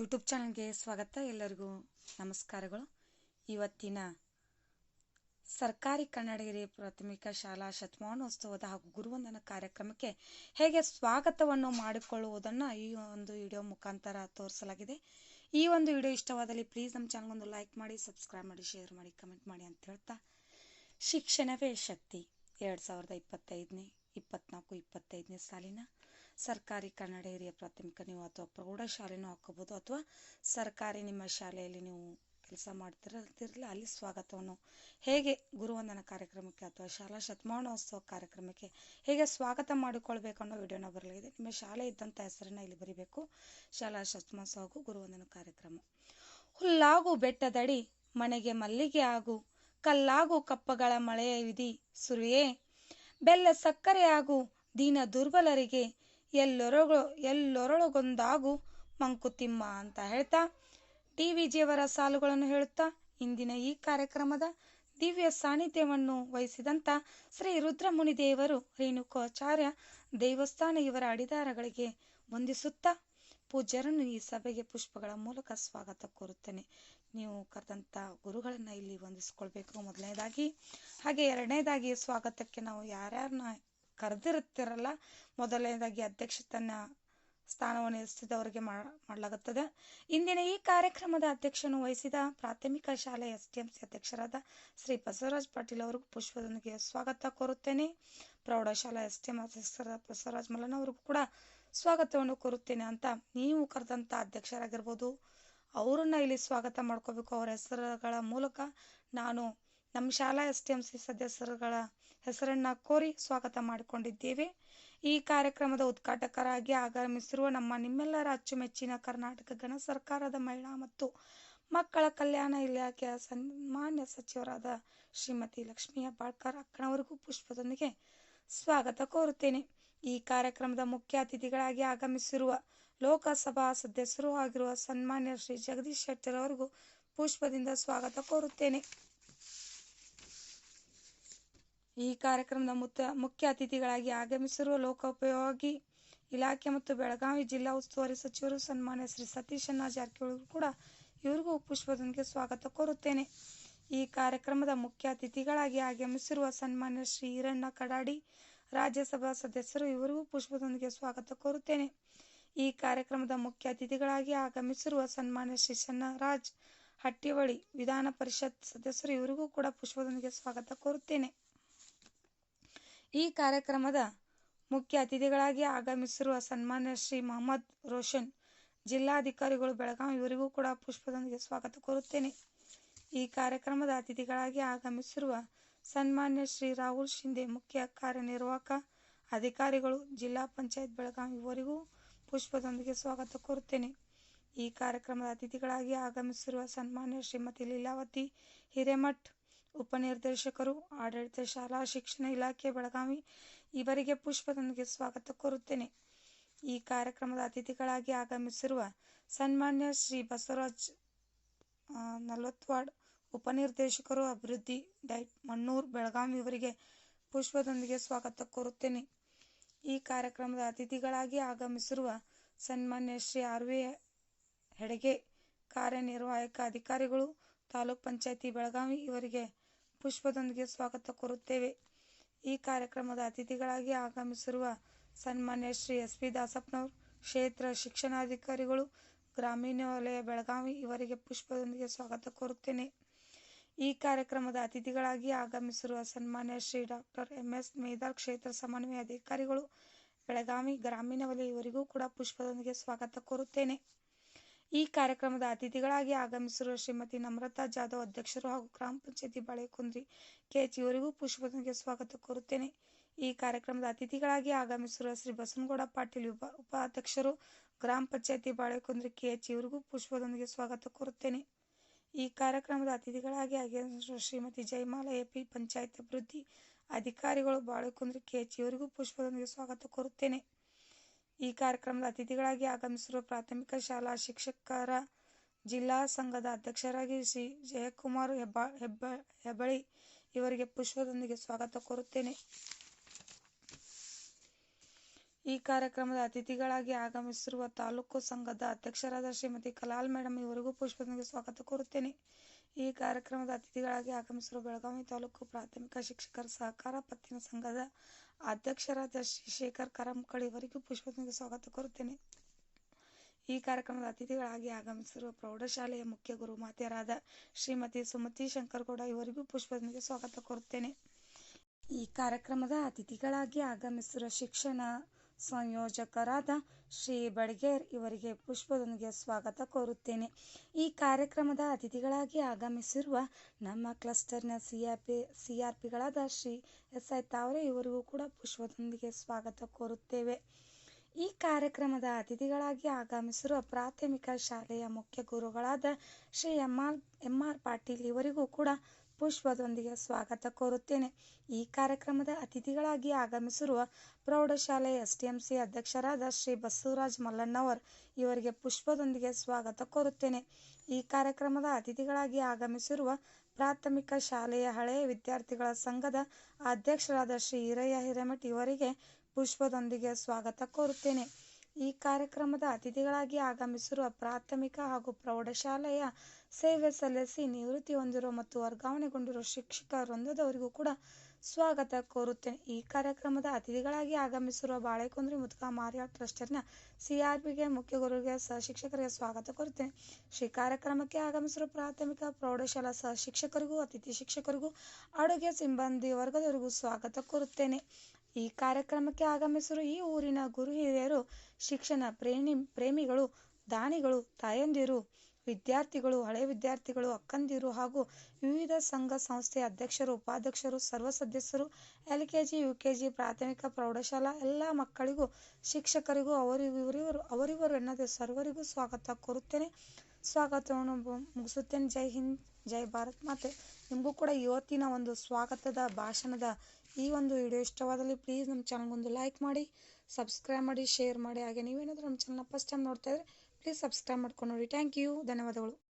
YouTube ಚಾನಲ್ಗೆ ಸ್ವಾಗತ. ಎಲ್ಲರಿಗೂ ನಮಸ್ಕಾರಗಳು. ಇವತ್ತಿನ ಸರ್ಕಾರಿ ಕನ್ನಡ ಹಿರಿಯ ಪ್ರಾಥಮಿಕ ಶಾಲಾ ಶತಮಾನೋತ್ಸವದ ಹಾಗೂ ಗುರುವಂದನ ಕಾರ್ಯಕ್ರಮಕ್ಕೆ ಹೇಗೆ ಸ್ವಾಗತವನ್ನು ಮಾಡಿಕೊಳ್ಳುವುದನ್ನು ಈ ಒಂದು ವಿಡಿಯೋ ಮುಖಾಂತರ ತೋರಿಸಲಾಗಿದೆ. ಈ ಒಂದು ವಿಡಿಯೋ ಇಷ್ಟವಾದಲ್ಲಿ ಪ್ಲೀಸ್ ನಮ್ಮ ಚಾನಲ್ಗೊಂದು ಲೈಕ್ ಮಾಡಿ ಸಬ್ಸ್ಕ್ರೈಬ್ ಮಾಡಿ ಶೇರ್ ಮಾಡಿ ಕಮೆಂಟ್ ಮಾಡಿ ಅಂತ ಹೇಳ್ತಾ ಶಿಕ್ಷಣವೇ ಶಕ್ತಿ. ಎರಡು ಸಾವಿರದ ಇಪ್ಪತ್ತೈದನೇ, ಇಪ್ಪತ್ನಾಲ್ಕು, ಇಪ್ಪತ್ತೈದನೇ ಸಾಲಿನ ಸರ್ಕಾರಿ ಕನ್ನಡ ಹಿರಿಯ ಪ್ರಾಥಮಿಕ ನೀವು ಅಥವಾ ಪ್ರೌಢಶಾಲೆನೂ ಹಾಕೋಬೋದು ಅಥವಾ ಸರ್ಕಾರಿ ನಿಮ್ಮ ಶಾಲೆಯಲ್ಲಿ ನೀವು ಕೆಲಸ ಮಾಡ್ತಿರತ್ತಿರಲಿ ಅಲ್ಲಿ ಸ್ವಾಗತವನ್ನು ಹೇಗೆ ಗುರುವಂದನ ಕಾರ್ಯಕ್ರಮಕ್ಕೆ ಅಥವಾ ಶಾಲಾ ಶತಮಾನೋತ್ಸವ ಕಾರ್ಯಕ್ರಮಕ್ಕೆ ಹೇಗೆ ಸ್ವಾಗತ ಮಾಡಿಕೊಳ್ಬೇಕು ಅನ್ನೋ ವಿಡಿಯೋನ ಬರಲಾಗಿದೆ ನಿಮ್ಮ ಶಾಲೆ ಇದ್ದಂಥ ಹೆಸರನ್ನ ಇಲ್ಲಿ ಬರೀಬೇಕು. ಶಾಲಾ ಶತಮಾನೋತ್ಸವ ಹಾಗೂ ಗುರುವಂದನ ಕಾರ್ಯಕ್ರಮ. ಹುಲ್ಲಾಗು ಬೆಟ್ಟದಡಿ, ಮನೆಗೆ ಮಲ್ಲಿಗೆ ಆಗು, ಕಲ್ಲಾಗು ಕಪ್ಪಗಳ ಮಳೆಯ ವಿಧಿ ಸುರಿಯೇ, ಬೆಲ್ಲ ಸಕ್ಕರೆ ಹಾಗೂ ದೀನ ದುರ್ಬಲರಿಗೆ ಎಲ್ಲೊರಗೊ ಎಲ್ಲರೊಳಗೊಂದಾಗು ಮಂಕುತಿಮ್ಮ ಅಂತ ಹೇಳ್ತಾ ಡಿ ಜಿಯವರ ಸಾಲುಗಳನ್ನು ಹೇಳುತ್ತಾ ಇಂದಿನ ಈ ಕಾರ್ಯಕ್ರಮದ ದಿವ್ಯ ಸಾನ್ನಿಧ್ಯವನ್ನು ವಹಿಸಿದಂಥ ಶ್ರೀ ರುದ್ರಮುನಿ ದೇವರು ರೇಣುಕಾಚಾರ್ಯ ದೇವಸ್ಥಾನ ಇವರ ಅಡಿದಾರಗಳಿಗೆ ವಂದಿಸುತ್ತಾ ಪೂಜ್ಯರನ್ನು ಈ ಸಭೆಗೆ ಪುಷ್ಪಗಳ ಮೂಲಕ ಸ್ವಾಗತ ಕೋರುತ್ತೇನೆ. ನೀವು ಕರೆದಂಥ ಗುರುಗಳನ್ನು ಇಲ್ಲಿ ವಂದಿಸ್ಕೊಳ್ಬೇಕು ಮೊದಲನೇದಾಗಿ. ಹಾಗೆ ಎರಡನೇದಾಗಿ ಸ್ವಾಗತಕ್ಕೆ ನಾವು ಯಾರ್ಯಾರನ್ನ ಕರೆದಿರುತ್ತಿರಲ್ಲ. ಮೊದಲನೇದಾಗಿ ಅಧ್ಯಕ್ಷತನ ಸ್ಥಾನವನ್ನು ಎಸ್ತಿದವರಿಗೆ ಮಾಡಲಾಗುತ್ತದೆ. ಇಂದಿನ ಈ ಕಾರ್ಯಕ್ರಮದ ಅಧ್ಯಕ್ಷನು ವಹಿಸಿದ ಪ್ರಾಥಮಿಕ ಶಾಲೆ ಎಸ್ ಎಂ ಸಿ ಅಧ್ಯಕ್ಷರಾದ ಶ್ರೀ ಬಸವರಾಜ್ ಪಾಟೀಲ್ ಅವರಿಗೂ ಪುಷ್ಪದೊಂದಿಗೆ ಸ್ವಾಗತ ಕೋರುತ್ತೇನೆ. ಪ್ರೌಢಶಾಲಾ ಎಸ್ ಟಿ ಎಂ ಅಧ್ಯಕ್ಷರಾದ ಬಸವರಾಜ್ ಮಲ್ಲನ್ ಅವ್ರಿಗೂ ಕೂಡ ಸ್ವಾಗತವನ್ನು ಕೋರುತ್ತೇನೆ ಅಂತ ನೀವು ಕರೆದಂಥ ಅಧ್ಯಕ್ಷರಾಗಿರ್ಬೋದು. ಅವರನ್ನ ಇಲ್ಲಿ ಸ್ವಾಗತ ಮಾಡ್ಕೋಬೇಕು. ಅವರ ಹೆಸರುಗಳ ಮೂಲಕ ನಾನು ನಮ್ಮ ಶಾಲಾ ಎಸ್ ಟಿ ಎಂ ಸಿ ಸದಸ್ಯರುಗಳ ಹೆಸರನ್ನ ಕೋರಿ ಸ್ವಾಗತ ಮಾಡಿಕೊಂಡಿದ್ದೇವೆ. ಈ ಕಾರ್ಯಕ್ರಮದ ಉದ್ಘಾಟಕರಾಗಿ ಆಗಮಿಸಿರುವ ನಮ್ಮ ನಿಮ್ಮೆಲ್ಲರ ಅಚ್ಚುಮೆಚ್ಚಿನ ಕರ್ನಾಟಕ ಗಣ ಸರ್ಕಾರದ ಮಹಿಳಾ ಮತ್ತು ಮಕ್ಕಳ ಕಲ್ಯಾಣ ಇಲಾಖೆಯ ಸನ್ಮಾನ್ಯ ಸಚಿವರಾದ ಶ್ರೀಮತಿ ಲಕ್ಷ್ಮೀ ಹೆಬ್ಬಾಳ್ಕರ್ ಅಕ್ಕನವರಿಗೂ ಪುಷ್ಪದೊಂದಿಗೆ ಸ್ವಾಗತ ಕೋರುತ್ತೇನೆ. ಈ ಕಾರ್ಯಕ್ರಮದ ಮುಖ್ಯ ಅತಿಥಿಗಳಾಗಿ ಆಗಮಿಸಿರುವ ಲೋಕಸಭಾ ಸದಸ್ಯರು ಆಗಿರುವ ಸನ್ಮಾನ್ಯ ಶ್ರೀ ಜಗದೀಶ್ ಶೆಟ್ಟರ್ ಅವರಿಗೂ ಪುಷ್ಪದಿಂದ ಸ್ವಾಗತ ಕೋರುತ್ತೇನೆ. ಈ ಕಾರ್ಯಕ್ರಮದ ಮುತ್ತ ಮುಖ್ಯ ಅತಿಥಿಗಳಾಗಿ ಆಗಮಿಸಿರುವ ಲೋಕೋಪಯೋಗಿ ಇಲಾಖೆ ಮತ್ತು ಬೆಳಗಾವಿ ಜಿಲ್ಲಾ ಉಸ್ತುವಾರಿ ಸಚಿವರು ಸನ್ಮಾನ್ಯ ಶ್ರೀ ಸತೀಶ್ ಅಣ್ಣ ಜಾರಕಿಹೊಳಿ ಕೂಡ ಇವರಿಗೂ ಪುಷ್ಪದೊಂದಿಗೆ ಸ್ವಾಗತ ಕೋರುತ್ತೇನೆ. ಈ ಕಾರ್ಯಕ್ರಮದ ಮುಖ್ಯ ಅತಿಥಿಗಳಾಗಿ ಆಗಮಿಸಿರುವ ಸನ್ಮಾನ್ಯ ಶ್ರೀ ಈರಣ್ಣ ಕಡಾಡಿ ರಾಜ್ಯಸಭಾ ಸದಸ್ಯರು ಇವರಿಗೂ ಪುಷ್ಪದೊಂದಿಗೆ ಸ್ವಾಗತ ಕೋರುತ್ತೇನೆ. ಈ ಕಾರ್ಯಕ್ರಮದ ಮುಖ್ಯ ಅತಿಥಿಗಳಾಗಿ ಆಗಮಿಸಿರುವ ಸನ್ಮಾನ್ಯ ಶ್ರೀ ಚನ್ನರಾಜ್ ಹಟ್ಟಿವಳಿ ವಿಧಾನ ಪರಿಷತ್ ಸದಸ್ಯರು ಇವರಿಗೂ ಕೂಡ ಪುಷ್ಪದೊಂದಿಗೆ ಸ್ವಾಗತ ಕೋರುತ್ತೇನೆ. ಈ ಕಾರ್ಯಕ್ರಮದ ಮುಖ್ಯ ಅತಿಥಿಗಳಾಗಿ ಆಗಮಿಸಿರುವ ಸನ್ಮಾನ್ಯ ಶ್ರೀ ಮೊಹಮ್ಮದ್ ರೋಷನ್, ಜಿಲ್ಲಾಧಿಕಾರಿಗಳು ಬೆಳಗಾವಿ ಇವರಿಗೂ ಕೂಡ ಪುಷ್ಪದೊಂದಿಗೆ ಸ್ವಾಗತ ಕೋರುತ್ತೇನೆ. ಈ ಕಾರ್ಯಕ್ರಮದ ಅತಿಥಿಗಳಾಗಿ ಆಗಮಿಸಿರುವ ಸನ್ಮಾನ್ಯ ಶ್ರೀ ರಾಹುಲ್ ಶಿಂದೆ ಮುಖ್ಯ ಕಾರ್ಯನಿರ್ವಾಹಕ ಅಧಿಕಾರಿಗಳು, ಜಿಲ್ಲಾ ಪಂಚಾಯತ್ ಬೆಳಗಾವಿ ಇವರಿಗೂ ಪುಷ್ಪದೊಂದಿಗೆ ಸ್ವಾಗತ ಕೋರುತ್ತೇನೆ. ಈ ಕಾರ್ಯಕ್ರಮದ ಅತಿಥಿಗಳಾಗಿ ಆಗಮಿಸಿರುವ ಸನ್ಮಾನ್ಯ ಶ್ರೀಮತಿ ಲೀಲಾವತಿ ಹಿರೇಮಠ್ ಉಪನಿರ್ದೇಶಕರು, ಆಡಳಿತ ಶಾಲಾ ಶಿಕ್ಷಣ ಇಲಾಖೆ, ಬೆಳಗಾವಿ ಇವರಿಗೆ ಪುಷ್ಪದೊಂದಿಗೆ ಸ್ವಾಗತ ಕೋರುತ್ತೇನೆ. ಈ ಕಾರ್ಯಕ್ರಮದ ಅತಿಥಿಗಳಾಗಿ ಆಗಮಿಸಿರುವ ಸನ್ಮಾನ್ಯ ಶ್ರೀ ಬಸವರಾಜ್ ನಲ್ವತ್ವಾಡ್ ಉಪನಿರ್ದೇಶಕರು ಅಭಿವೃದ್ಧಿ ಡೈಟ್ ಮಣ್ಣೂರ್, ಬೆಳಗಾವಿ ಇವರಿಗೆ ಪುಷ್ಪದೊಂದಿಗೆ ಸ್ವಾಗತ ಕೋರುತ್ತೇನೆ. ಈ ಕಾರ್ಯಕ್ರಮದ ಅತಿಥಿಗಳಾಗಿ ಆಗಮಿಸಿರುವ ಸನ್ಮಾನ್ಯ ಶ್ರೀ ಆರ್ ವಿ ಹೆಡಗೆ, ಕಾರ್ಯನಿರ್ವಾಹಕ ಅಧಿಕಾರಿಗಳು, ತಾಲೂಕ್ ಪಂಚಾಯತಿ ಬೆಳಗಾವಿ ಇವರಿಗೆ ಪುಷ್ಪದೊಂದಿಗೆ ಸ್ವಾಗತ ಕೋರುತ್ತೇವೆ. ಈ ಕಾರ್ಯಕ್ರಮದ ಅತಿಥಿಗಳಾಗಿ ಆಗಮಿಸಿರುವ ಸನ್ಮಾನ್ಯ ಶ್ರೀ ಎಸ್ ಪಿ ದಾಸಪ್ಪನವರು, ಕ್ಷೇತ್ರ ಶಿಕ್ಷಣಾಧಿಕಾರಿಗಳು ಗ್ರಾಮೀಣ ವಲಯ ಬೆಳಗಾವಿ ಇವರಿಗೆ ಪುಷ್ಪದೊಂದಿಗೆ ಸ್ವಾಗತ ಕೋರುತ್ತೇನೆ. ಈ ಕಾರ್ಯಕ್ರಮದ ಅತಿಥಿಗಳಾಗಿ ಆಗಮಿಸಿರುವ ಸನ್ಮಾನ್ಯ Shri doctor M S Medar ಕ್ಷೇತ್ರ ಸಮನ್ವಯ ಅಧಿಕಾರಿಗಳು, ಬೆಳಗಾವಿ ಗ್ರಾಮೀಣ ವಲಯ ಇವರಿಗೂ ಕೂಡ ಪುಷ್ಪದೊಂದಿಗೆ ಸ್ವಾಗತ ಕೋರುತ್ತೇನೆ. ಈ ಕಾರ್ಯಕ್ರಮದ ಅತಿಥಿಗಳಾಗಿ ಆಗಮಿಸಿರುವ ಶ್ರೀಮತಿ ನಮ್ರತಾ ಜಾಧವ್ ಅಧ್ಯಕ್ಷರು ಹಾಗೂ ಗ್ರಾಮ ಪಂಚಾಯತಿ ಬಾಳೆಕುಂದ್ರಿ ಕೆಎಚ್ ಇವರಿಗೂ ಪುಷ್ಪದೊಂದಿಗೆ ಸ್ವಾಗತ ಕೋರುತ್ತೇನೆ. ಈ ಕಾರ್ಯಕ್ರಮದ ಅತಿಥಿಗಳಾಗಿ ಆಗಮಿಸಿರುವ ಶ್ರೀ ಬಸನಗೌಡ ಪಾಟೀಲ್ ಉಪ, ಉಪಾಧ್ಯಕ್ಷರು ಗ್ರಾಮ ಪಂಚಾಯತಿ ಬಾಳೆಕುಂದ್ರಿ ಕೆಎಚ್ ಇವರಿಗೂ ಪುಷ್ಪದೊಂದಿಗೆ ಸ್ವಾಗತ ಕೋರುತ್ತೇನೆ. ಈ ಕಾರ್ಯಕ್ರಮದ ಅತಿಥಿಗಳಾಗಿ ಆಗಮಿಸಿರುವ ಶ್ರೀಮತಿ ಜಯಮಾಲ ಎಪಿ ಪಂಚಾಯತ್ ಅಭಿವೃದ್ಧಿ ಅಧಿಕಾರಿಗಳು ಬಾಳೆಕುಂದ್ರಿ ಕೆಎಚ್ ಇವರಿಗೂ ಪುಷ್ಪದೊಂದಿಗೆ ಸ್ವಾಗತ ಕೋರುತ್ತೇನೆ. ಈ ಕಾರ್ಯಕ್ರಮದ ಅತಿಥಿಗಳಾಗಿ ಆಗಮಿಸಿರುವ ಪ್ರಾಥಮಿಕ ಶಾಲಾ ಶಿಕ್ಷಕರ ಜಿಲ್ಲಾ ಸಂಘದ ಅಧ್ಯಕ್ಷರಾಗಿ ಶ್ರೀ ಜಯಕುಮಾರ್ ಹೆಬ್ಬ ಹೆಬ್ಬ ಹೆಬ್ಬಳಿ ಇವರಿಗೆ ಪುಷ್ಪದೊಂದಿಗೆ ಸ್ವಾಗತ ಕೋರುತ್ತೇನೆ. ಈ ಕಾರ್ಯಕ್ರಮದ ಅತಿಥಿಗಳಾಗಿ ಆಗಮಿಸಿರುವ ತಾಲೂಕು ಸಂಘದ ಅಧ್ಯಕ್ಷರಾದ ಶ್ರೀಮತಿ ಕಲಾಲ್ ಮೇಡಮ್ ಇವರಿಗೂ ಪುಷ್ಪದೊಂದಿಗೆ ಸ್ವಾಗತ ಕೋರುತ್ತೇನೆ. ಈ ಕಾರ್ಯಕ್ರಮದ ಅತಿಥಿಗಳಾಗಿ ಆಗಮಿಸಿರುವ ಬೆಳಗಾವಿ ತಾಲೂಕು ಪ್ರಾಥಮಿಕ ಶಿಕ್ಷಕರ ಸಹಕಾರ ಪತ್ತಿನ ಸಂಘದ ಅಧ್ಯಕ್ಷರಾದ ಶ್ರೀ ಶೇಖರ್ ಕರಂಕಳ್ ಇವರಿಗೂ ಪುಷ್ಪದೊಂದಿಗೆ ಸ್ವಾಗತ ಕೋರುತ್ತೇನೆ. ಈ ಕಾರ್ಯಕ್ರಮದ ಅತಿಥಿಗಳಾಗಿ ಆಗಮಿಸಿರುವ ಪ್ರೌಢಶಾಲೆಯ ಮುಖ್ಯ ಗುರು ಮಾತೆಯರಾದ ಶ್ರೀಮತಿ ಸುಮತಿ ಶಂಕರಗೌಡ ಇವರಿಗೂ ಪುಷ್ಪದೊಂದಿಗೆ ಸ್ವಾಗತ ಕೋರುತ್ತೇನೆ. ಈ ಕಾರ್ಯಕ್ರಮದ ಅತಿಥಿಗಳಾಗಿ ಆಗಮಿಸಿರುವ ಶಿಕ್ಷಣ ಸಂಯೋಜಕರಾದ ಶ್ರೀ ಬಡ್ಗೇರ್ ಇವರಿಗೆ ಪುಷ್ಪದೊಂದಿಗೆ ಸ್ವಾಗತ ಕೋರುತ್ತೇನೆ. ಈ ಕಾರ್ಯಕ್ರಮದ ಅತಿಥಿಗಳಾಗಿ ಆಗಮಿಸಿರುವ ನಮ್ಮ ಕ್ಲಸ್ಟರ್ನ ಸಿಆರ್ಪಿ ಸಿಆರ್ಪಿಗಳಾದ ಶ್ರೀ ಎಸ್ ಐ ತಾವರೆ ಇವರಿಗೂ ಕೂಡ ಪುಷ್ಪದೊಂದಿಗೆ ಸ್ವಾಗತ ಕೋರುತ್ತೇವೆ. ಈ ಕಾರ್ಯಕ್ರಮದ ಅತಿಥಿಗಳಾಗಿ ಆಗಮಿಸಿರುವ ಪ್ರಾಥಮಿಕ ಶಾಲೆಯ ಮುಖ್ಯ ಗುರುಗಳಾದ Shri M R M R Patil ಇವರಿಗೂ ಕೂಡ ಪುಷ್ಪದೊಂದಿಗೆ ಸ್ವಾಗತ ಕೋರುತ್ತೇನೆ. ಈ ಕಾರ್ಯಕ್ರಮದ ಅತಿಥಿಗಳಾಗಿ ಆಗಮಿಸಿರುವ ಪ್ರೌಢಶಾಲೆ ಎಸ್ಟಿಎಂಸಿ ಅಧ್ಯಕ್ಷರಾದ ಶ್ರೀ ಬಸವರಾಜ್ ಮಲ್ಲಣ್ಣವರ್ ಇವರಿಗೆ ಪುಷ್ಪದೊಂದಿಗೆ ಸ್ವಾಗತ ಕೋರುತ್ತೇನೆ. ಈ ಕಾರ್ಯಕ್ರಮದ ಅತಿಥಿಗಳಾಗಿ ಆಗಮಿಸಿರುವ ಪ್ರಾಥಮಿಕ ಶಾಲೆಯ ಹಳೆಯ ವಿದ್ಯಾರ್ಥಿಗಳ ಸಂಘದ ಅಧ್ಯಕ್ಷರಾದ ಶ್ರೀ ಹಿರಯ್ಯ ಹಿರೇಮಠ್ ಇವರಿಗೆ ಪುಷ್ಪದೊಂದಿಗೆ ಸ್ವಾಗತ ಕೋರುತ್ತೇನೆ. ಈ ಕಾರ್ಯಕ್ರಮದ ಅತಿಥಿಗಳಾಗಿ ಆಗಮಿಸಿರುವ ಪ್ರಾಥಮಿಕ ಹಾಗೂ ಪ್ರೌಢಶಾಲೆಯ ಸೇವೆ ಸಲ್ಲಿಸಿ ನಿವೃತ್ತಿ ಹೊಂದಿರುವ ಮತ್ತು ವರ್ಗಾವಣೆಗೊಂಡಿರುವ ಶಿಕ್ಷಕ ವೃಂದದವರಿಗೂ ಕೂಡ ಸ್ವಾಗತ ಕೋರುತ್ತೇನೆ. ಈ ಕಾರ್ಯಕ್ರಮದ ಅತಿಥಿಗಳಾಗಿ ಆಗಮಿಸಿರುವ ಬಾಳೆಕುಂದ್ರಿ ಮಾರಿಯಾಳ್ ಟ್ರಸ್ಟರ್ನ ಸಿಆರ್ಪಿಗೆ ಮುಖ್ಯ ಗುರುಗೆ ಸಹ ಶಿಕ್ಷಕರಿಗೆ ಸ್ವಾಗತ ಕೋರುತ್ತೇನೆ. ಶ್ರೀ ಕಾರ್ಯಕ್ರಮಕ್ಕೆ ಆಗಮಿಸಿರುವ ಪ್ರಾಥಮಿಕ, ಪ್ರೌಢಶಾಲಾ ಸಹ ಶಿಕ್ಷಕರಿಗೂ ಅತಿಥಿ ಶಿಕ್ಷಕರಿಗೂ ಅಡುಗೆ ಸಿಬ್ಬಂದಿ ವರ್ಗದವರಿಗೂ ಸ್ವಾಗತ ಕೋರುತ್ತೇನೆ. ಈ ಕಾರ್ಯಕ್ರಮಕ್ಕೆ ಆಗಮಿಸಿರುವ ಈ ಊರಿನ ಗುರು ಹಿರಿಯರು, ಶಿಕ್ಷಣ ಪ್ರೇಮಿ, ಪ್ರೇಮಿಗಳು, ದಾನಿಗಳು, ತಾಯಂದಿರು, ವಿದ್ಯಾರ್ಥಿಗಳು, ಹಳೆ ವಿದ್ಯಾರ್ಥಿಗಳು, ಅಕ್ಕಂದಿರು ಹಾಗೂ ವಿವಿಧ ಸಂಘ ಸಂಸ್ಥೆಯ ಅಧ್ಯಕ್ಷರು, ಉಪಾಧ್ಯಕ್ಷರು ಸರ್ವ ಸದಸ್ಯರು L K G, U K G, ಪ್ರಾಥಮಿಕ ಪ್ರೌಢಶಾಲಾ, ಎಲ್ಲ ಮಕ್ಕಳಿಗೂ, ಶಿಕ್ಷಕರಿಗೂ ಅವರಿವರಿವರು ಅವರಿವರು ಎನ್ನದೆ ಸರ್ವರಿಗೂ ಸ್ವಾಗತ ಕೋರುತ್ತೇನೆ. ಸ್ವಾಗತವನ್ನು ಮುಗಿಸುತ್ತೇನೆ. ಜೈ ಹಿಂದ್, ಜೈ ಭಾರತ್. ಮಾತೆ. ನಿಮಗೂ ಕೂಡ ಇವತ್ತಿನ ಒಂದು ಸ್ವಾಗತದ ಭಾಷಣದ ಈ ಒಂದು ವಿಡಿಯೋ ಇಷ್ಟವಾದಲ್ಲಿ ಪ್ಲೀಸ್ ನಮ್ಮ ಚಾನಲ್ಗೊಂದು ಲೈಕ್ ಮಾಡಿ ಸಬ್ಸ್ಕ್ರೈಬ್ ಮಾಡಿ ಶೇರ್ ಮಾಡಿ. ಹಾಗೆ ನೀವೇನಾದರೂ ನಮ್ಮ ಚಾನಲ್ನ ಫಸ್ಟ್ ಟೈಮ್ ನೋಡ್ತಾ ಇದ್ದರೆ ಪ್ಲೀಸ್ ಸಬ್ಸ್ಕ್ರೈಬ್ ಮಾಡ್ಕೊಂಡು ನೋಡಿ. ಥ್ಯಾಂಕ್ ಯು ಧನ್ಯವಾದಗಳು.